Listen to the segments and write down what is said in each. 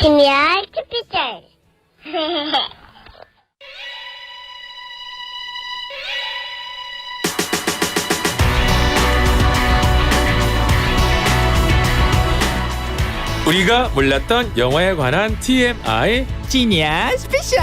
김이야 스피셜 우리가 몰랐던 영화에 관한 TMI 지니아 스페셜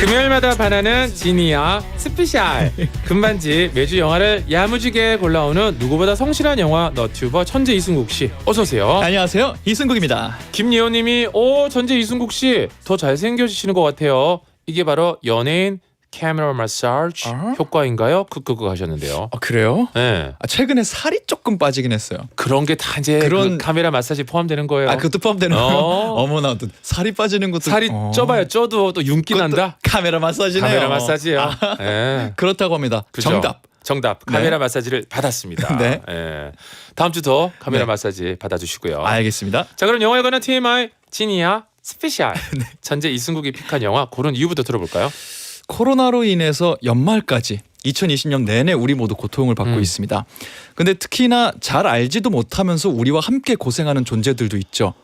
금요일마다 반하는 지니아 스페셜 금반지 매주 영화를 야무지게 골라오는 누구보다 성실한 영화 너튜버 천재 이승국 씨 어서 오세요. 안녕하세요 이승국입니다 김예원님이 오 천재 이승국 씨 더 잘생겨지시는 것 같아요. 이게 바로 연예인 카메라 마사지 어? 효과인가요? 크크크 하셨는데요. 아 그래요? 네. 아, 최근에 살이 조금 빠지긴 했어요 그런 게 다 이제 그런- 그 카메라 마사지 포함되는 거예요. 아 그것도 포함되는 어. 거요 어머나 또 살이 빠지는 것도 살이 어. 쪄봐요. 쪄도 또 윤기 난다. 카메라 마사지네요 카메라 마사지요. 아, 예. 그렇다고 합니다 그죠? 정답 정답. 네. 카메라 마사지를 받았습니다. 네. 예. 다음 주도 카메라 네. 마사지 받아주시고요. 알겠습니다 자 그럼 영화에 관한 TMI 지니아 스페셜. 네. 천재 이승국이 픽한 영화 고른 이유부터 들어볼까요? 코로나로 인해서 연말까지 2020년 내내 우리 모두 고통을 받고 음. 있습니다. 근데 특히나 잘 알지도 못하면서 우리와 함께 고생하는 존재들도 있죠.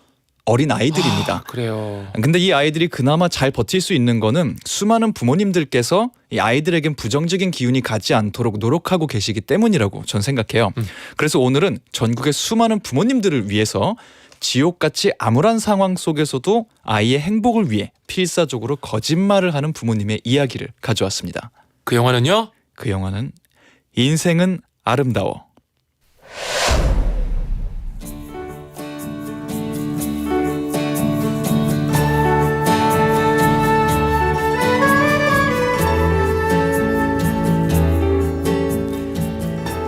어린 아이들입니다. 아, 그래요. 근데 이 아이들이 그나마 잘 버틸 수 있는 거는 수많은 부모님들께서 이 아이들에겐 부정적인 기운이 가지 않도록 노력하고 계시기 때문이라고 전 생각해요. 음. 그래서 오늘은 전국의 수많은 부모님들을 위해서 지옥같이 암울한 상황 속에서도 아이의 행복을 위해 필사적으로 거짓말을 하는 부모님의 이야기를 가져왔습니다. 그 영화는요? 그 영화는 인생은 아름다워.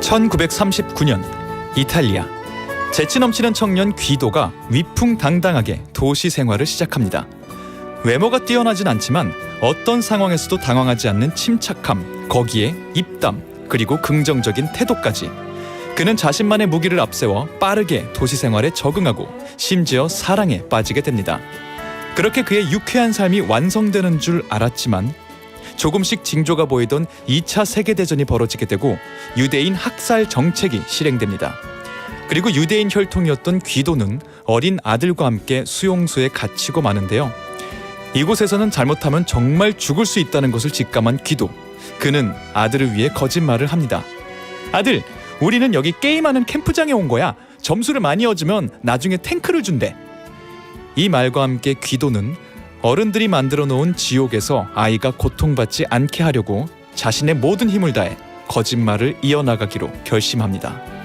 (1939년) 이탈리아 재치 넘치는 청년 귀도가 위풍당당하게 도시 생활을 시작합니다. 외모가 뛰어나진 않지만 어떤 상황에서도 당황하지 않는 침착함, 거기에 입담, 그리고 긍정적인 태도까지. 그는 자신만의 무기를 앞세워 빠르게 도시 생활에 적응하고 심지어 사랑에 빠지게 됩니다. 그렇게 그의 유쾌한 삶이 완성되는 줄 알았지만 조금씩 징조가 보이던 2차 세계대전이 벌어지게 되고 유대인 학살 정책이 실행됩니다. 그리고 유대인 혈통이었던 귀도는 어린 아들과 함께 수용소에 갇히고 마는데요. 이곳에서는 잘못하면 정말 죽을 수 있다는 것을 직감한 귀도. 그는 아들을 위해 거짓말을 합니다. 아들, 우리는 여기 게임하는 캠프장에 온 거야. 점수를 많이 얻으면 나중에 탱크를 준대. 이 말과 함께 귀도는 어른들이 만들어 놓은 지옥에서 아이가 고통받지 않게 하려고 자신의 모든 힘을 다해 거짓말을 이어나가기로 결심합니다.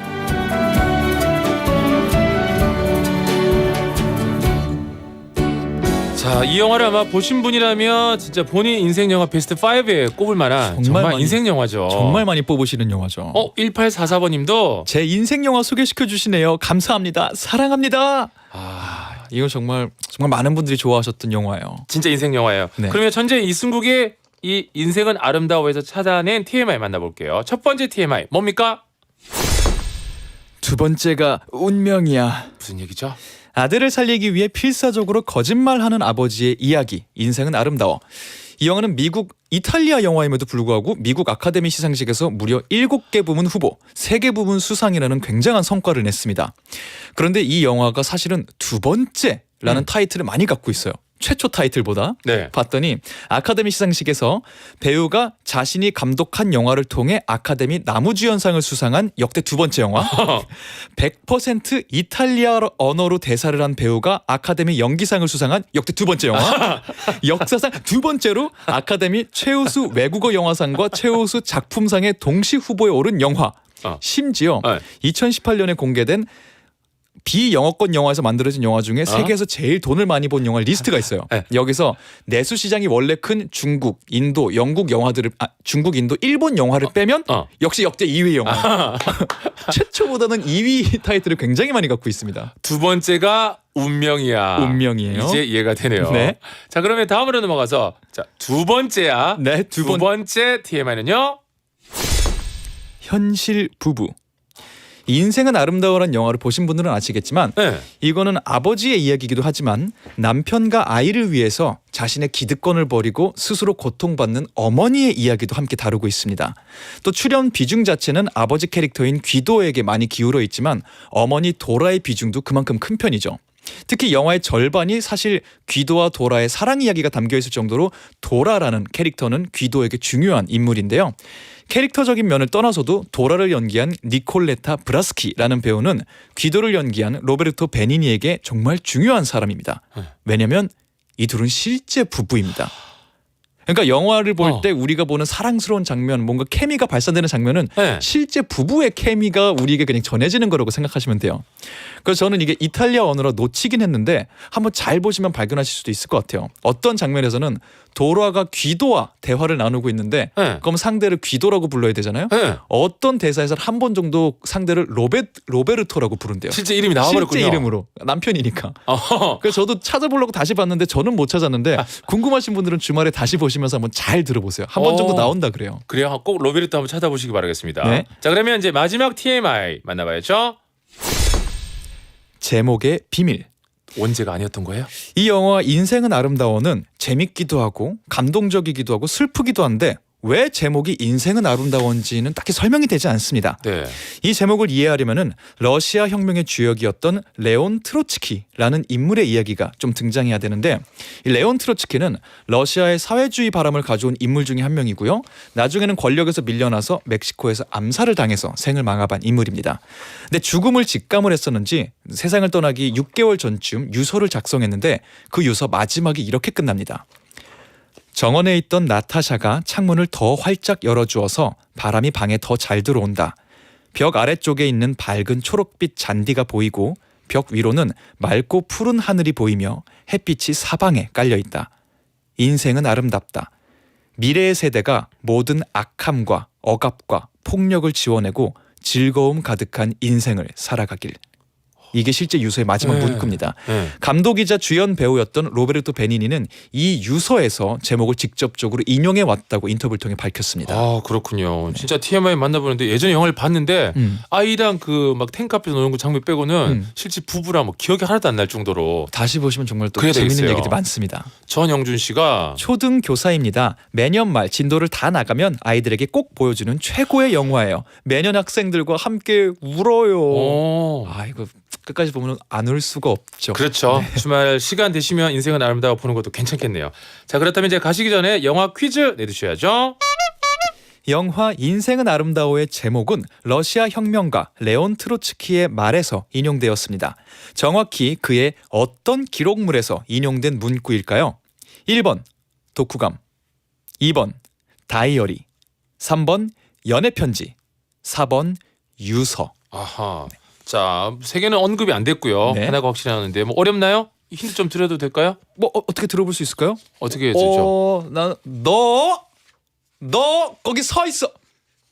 자, 이 영화를 아마 보신 분이라면 진짜 본인 인생 영화 베스트 5에 꼽을 만한 정말, 정말 많이- 인생 영화죠. 정말 많이 뽑으시는 영화죠. 어, 1844번 님도 제 인생 영화 소개시켜 주시네요. 감사합니다. 사랑합니다. 아, 이거 정말 정말 많은 분들이 좋아하셨던 영화예요. 진짜 인생 영화예요. 네. 그러면 천재 이승국의 이 인생은 아름다워에서 찾아낸 TMI 만나볼게요. 첫 번째 TMI 뭡니까? 두 번째가 운명이야. 무슨 얘기죠? 아들을 살리기 위해 필사적으로 거짓말하는 아버지의 이야기. 인생은 아름다워. 이 영화는 미국 이탈리아 영화임에도 불구하고 미국 아카데미 시상식에서 무려 7개 부문 후보, 3개 부문 수상이라는 굉장한 성과를 냈습니다. 그런데 이 영화가 사실은 두 번째라는 음. 타이틀을 많이 갖고 있어요. 최초 타이틀보다. 네. 봤더니 아카데미 시상식에서 배우가 자신이 감독한 영화를 통해 아카데미 나무주연상을 수상한 역대 두 번째 영화 100% 이탈리아 언어로 대사를 한 배우가 아카데미 연기상을 수상한 역대 두 번째 영화 역사상 두 번째로 아카데미 최우수 외국어 영화상과 최우수 작품상의 동시 후보에 오른 영화 어. 심지어 네. 2018년에 공개된 비영어권 영화에서 만들어진 영화 중에 세계에서 제일 돈을 많이 본 영화 리스트가 있어요. 네. 여기서 내수 시장이 원래 큰 중국, 인도, 영국 영화들을 아, 중국, 인도, 일본 영화를 빼면 어. 역시 역대 2위 영화. 최초보다는 2위 타이틀을 굉장히 많이 갖고 있습니다. 두 번째가 운명이야. 운명이에요. 이제 이해가 되네요. 네. 자, 그러면 다음으로 넘어가서 자, 두 번째야. 네, 두, 두 번- 번째 TMI는요? 현실 부부. 인생은 아름다워란 영화를 보신 분들은 아시겠지만 네. 이거는 아버지의 이야기이기도 하지만 남편과 아이를 위해서 자신의 기득권을 버리고 스스로 고통받는 어머니의 이야기도 함께 다루고 있습니다. 또 출연 비중 자체는 아버지 캐릭터인 귀도에게 많이 기울어 있지만 어머니 도라의 비중도 그만큼 큰 편이죠. 특히 영화의 절반이 사실 귀도와 도라의 사랑 이야기가 담겨 있을 정도로 도라라는 캐릭터는 귀도에게 중요한 인물인데요. 캐릭터적인 면을 떠나서도 도라를 연기한 니콜레타 브라스키라는 배우는 귀도를 연기한 로베르토 베니니에게 정말 중요한 사람입니다. 네. 왜냐면 이 둘은 실제 부부입니다. 그러니까 영화를 볼 어. 때 우리가 보는 사랑스러운 장면, 뭔가 케미가 발산되는 장면은 네. 실제 부부의 케미가 우리에게 그냥 전해지는 거라고 생각하시면 돼요. 그래서 저는 이게 이탈리아 언어로 놓치긴 했는데 한번 잘 보시면 발견하실 수도 있을 것 같아요. 어떤 장면에서는 도라가 귀도와 대화를 나누고 있는데 네. 그럼 상대를 귀도라고 불러야 되잖아요. 네. 어떤 대사에서는 한 번 정도 상대를 로베 로베르토라고 부른대요. 실제 이름이 나와버렸군요. 실제 이름으로 남편이니까. 어. 그래서 저도 찾아보려고 다시 봤는데 저는 못 찾았는데 궁금하신 분들은 주말에 다시 보시 면서 한번 잘 들어보세요. 한 번 정도 어. 나온다 그래요. 그래요. 꼭 로베르토 한번 찾아보시기 바라겠습니다. 네. 자 그러면 이제 마지막 TMI 만나봐야죠. 제목의 비밀. 원제가 아니었던 거예요? 이 영화 인생은 아름다워는 재밌기도 하고 감동적이기도 하고 슬프기도 한데 왜 제목이 인생은 아름다워인지는 딱히 설명이 되지 않습니다. 네. 이 제목을 이해하려면은 러시아 혁명의 주역이었던 레온 트로츠키라는 인물의 이야기가 좀 등장해야 되는데 이 레온 트로츠키는 러시아의 사회주의 바람을 가져온 인물 중에 한 명이고요. 나중에는 권력에서 밀려나서 멕시코에서 암살을 당해서 생을 망아반 인물입니다. 근데 죽음을 직감을 했었는지 세상을 떠나기 6개월 전쯤 유서를 작성했는데 그 유서 마지막이 이렇게 끝납니다. 정원에 있던 나타샤가 창문을 더 활짝 열어주어서 바람이 방에 더 잘 들어온다. 벽 아래쪽에 있는 밝은 초록빛 잔디가 보이고 벽 위로는 맑고 푸른 하늘이 보이며 햇빛이 사방에 깔려 있다. 인생은 아름답다. 미래의 세대가 모든 악함과 억압과 폭력을 지워내고 즐거움 가득한 인생을 살아가길. 이게 실제 유서의 마지막 네. 문구입니다. 네. 감독이자 주연 배우였던 로베르토 베니니는 이 유서에서 제목을 직접적으로 인용해 왔다고 인터뷰를 통해 밝혔습니다. 아 그렇군요. 진짜 TMI 만나보는데 예전에 영화를 봤는데 음. 아이랑 그 막 탱크 앞에서 노는 그 장면 빼고는 음. 실제 부부랑 뭐 기억이 하나도 안 날 정도로 다시 보시면 정말 또 재밌는 되겠어요. 얘기들이 많습니다. 전영준 씨가 초등 교사입니다. 매년 말 진도를 다 나가면 아이들에게 꼭 보여주는 최고의 영화예요. 매년 학생들과 함께 울어요. 오. 아 이거 끝까지 보면 안 울 수가 없죠. 그렇죠. 주말 시간 되시면 인생은 아름다워 보는 것도 괜찮겠네요. 자 그렇다면 이제 가시기 전에 영화 퀴즈 내주셔야죠. 영화 인생은 아름다워의 제목은 러시아 혁명가 레온 트로츠키의 말에서 인용되었습니다. 정확히 그의 어떤 기록물에서 인용된 문구일까요? 1번 독후감 2번 다이어리 3번 연애편지 4번 유서 아하. 자, 세 개는 언급이 안 됐고요. 네. 하나가 확실하는데 뭐 어렵나요? 힌트 좀 드려도 될까요? 뭐 어, 떻게 들어볼 수 있을까요? 어떻게 해주죠? 어, 나너 너 거기 서 있어.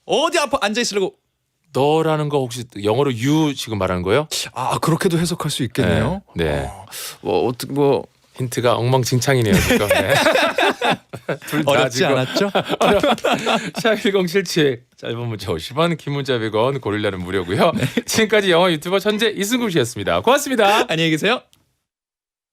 어디 앞에 앉아 있으려고? 너라는 거 혹시 영어로 you 지금 말하는 거예요? 아 그렇게도 해석할 수 있겠네요. 네. 네. 어, 뭐 어떻게 뭐 힌트가 엉망진창이네요. 지금. 네. 둘다 어렵지 지금 않았죠? 샵1077 짧은 문자 50원 긴 문자 100원 고릴라는 무료고요. 네. 지금까지 영화 유튜버 천재 이승국 씨였습니다. 고맙습니다. 안녕히 계세요.